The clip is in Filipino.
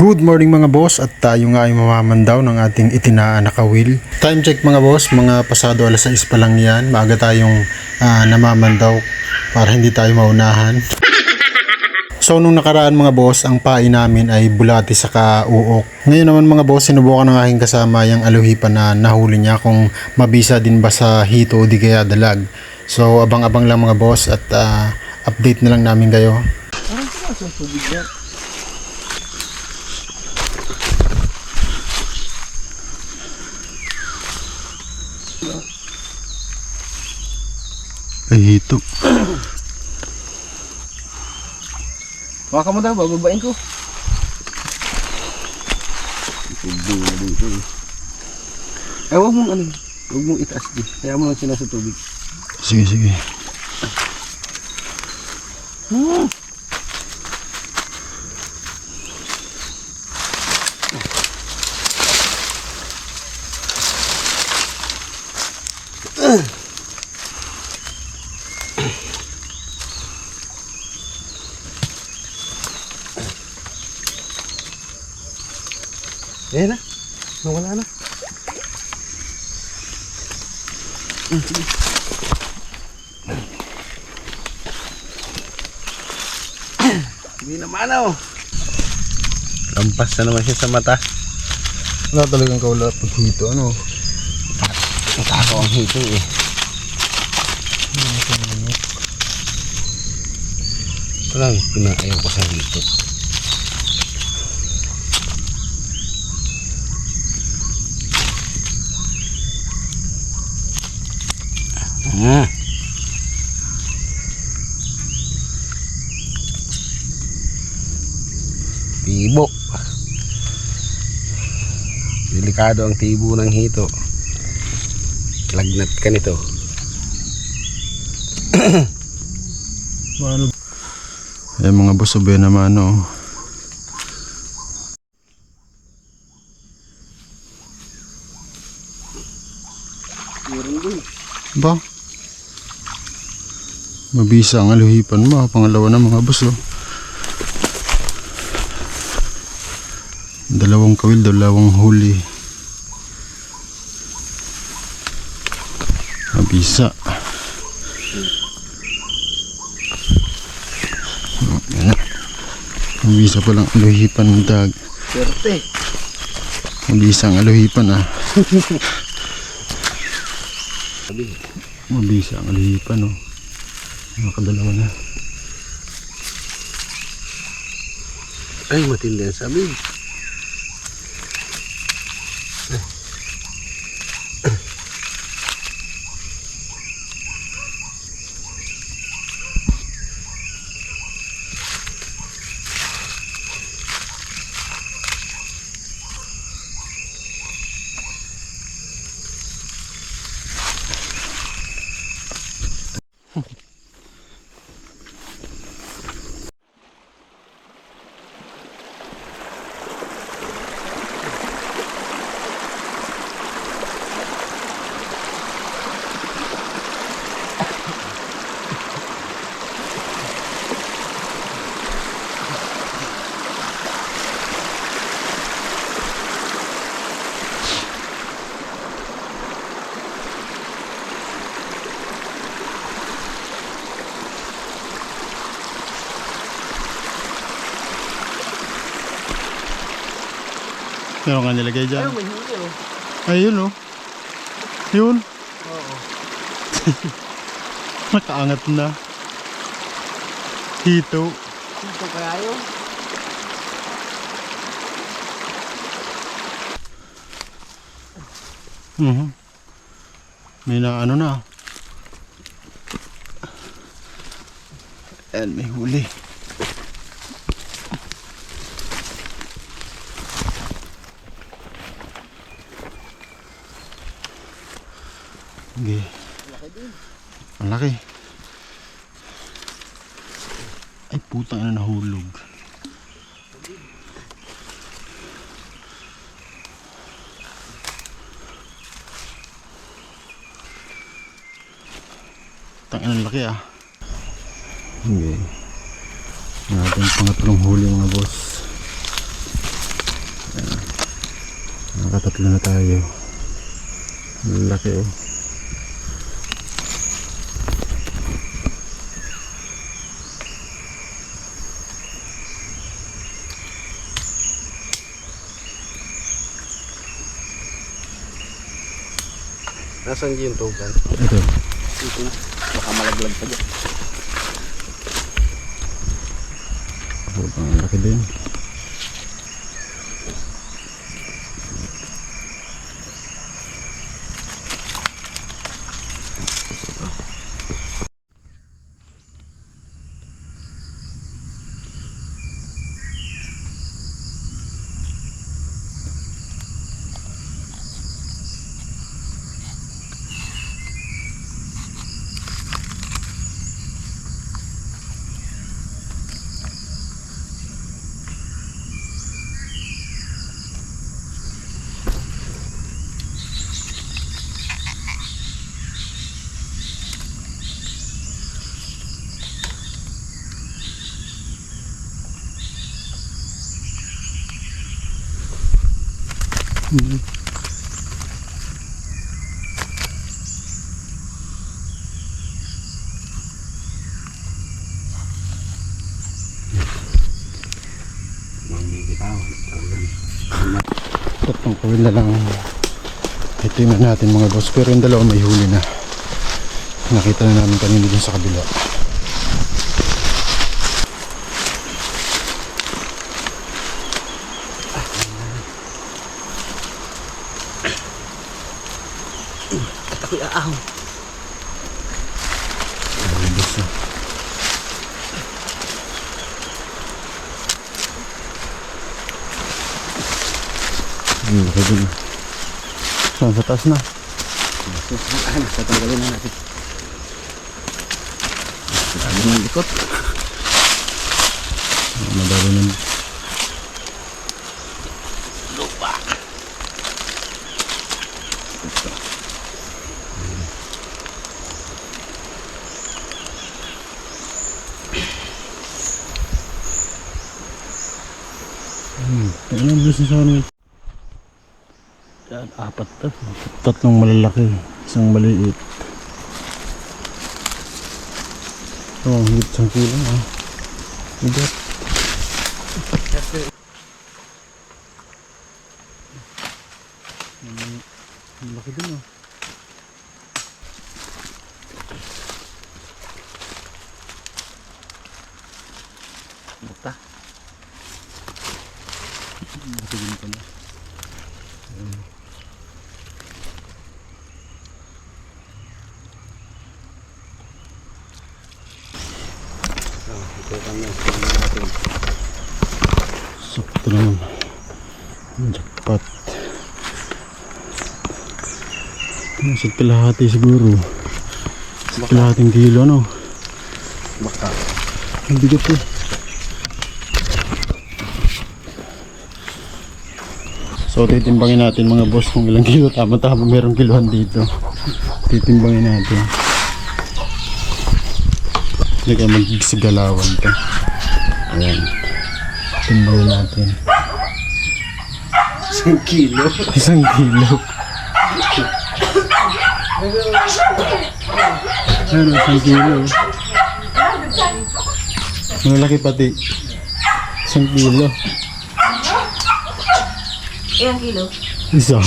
Good morning mga boss at tayo nga ay mamamandaw ng ating itinaan na kawil. Time check mga boss, mga pasado alas 6 pa lang yan. Maaga tayong ah, namamandaw para hindi tayo maunahan. So nung nakaraan mga boss, ang pain namin ay bulati sa kauok. Ngayon naman mga boss, sinubukan ng aking kasama yung aluhipan na nahuli niya kung mabisa din ba sa hito o di kaya dalag. So abang-abang lang mga boss at ah, update na lang namin kayo. Ay hito. Baka mo daw, bababain ko. Eh, huwag mong ano, huwag mong itaas di. Kaya mo lang sila sa tubig. Sige, sige. Eh na, nawala na. Sige. Hindi naman oh. Lampas na naman siya sa mata. Wala talagang kaula pag hito. Ano? Natako ang hito eh. Ito lang, pinakayaw ko sa hito. Hmm. Tibo. Delikado ang tibo ng hito. Lagnat ka nito. Ano? Eh mga boss, sabi naman oh. Meron din. Ba? Mabisa ang aluhipan mo. Pangalawa na mga boss oh. Dalawang kawil, dalawang huli. Mabisa. Yan na. Mabisa palang aluhipan ng dag. Swerte. Mabisa ang aluhipan ah. Mabisa ang aluhipan oh. Nakadalawa na. Ay, matindi ang sabi. Meron ka nilagay dyan? may huli oh. Ayun oh. Yun. Oo. Nakaangat na. Hito. Ito kaya yun? Mhm. May na ano na. And may huli. Okay. Ang laki. Ay putang ina nahulog. Tangin ang laki ah. Okay. Ang ating pangatlong huli mga boss. Nakatatlo na tayo. Laki oh. Nasaan yung tugan? Ito. Dito na. Baka malaglag pa dyan. Oh, ang laki din. Tatlong kawil na lang. Itingnan natin mga boss. Pero yung dalawa may huli na. Nakita na namin kanina dun sa kabila. Ay, boss na. Hmm, laki din. Saan? Sa taas na. Tatanggalin na natin. Lalo ng likot. Madali na. Lupa. Ano ang business sa ano? Yan, apat to. Tatlong malalaki. Isang maliit. Oh, higit isang kilo. Ah. Bigat. Ang laki din oh. Buta. Laki din pala. Tingnan natin. Sakto naman. Jackpot. Nasa kalahati siguro. Sa kalahating kilo, no? Baka. Ang bigat eh. So titimbangin natin mga boss kung ilang kilo tama-tama merong kiluhan dito. Titimbangin natin. Hindi kayo magsigalawan to. Ayan. Timbangin natin. Isang kilo. Isang kilo. Ano, isang kilo. Malaki pati. Isang kilo. Ilang kilo? Isa.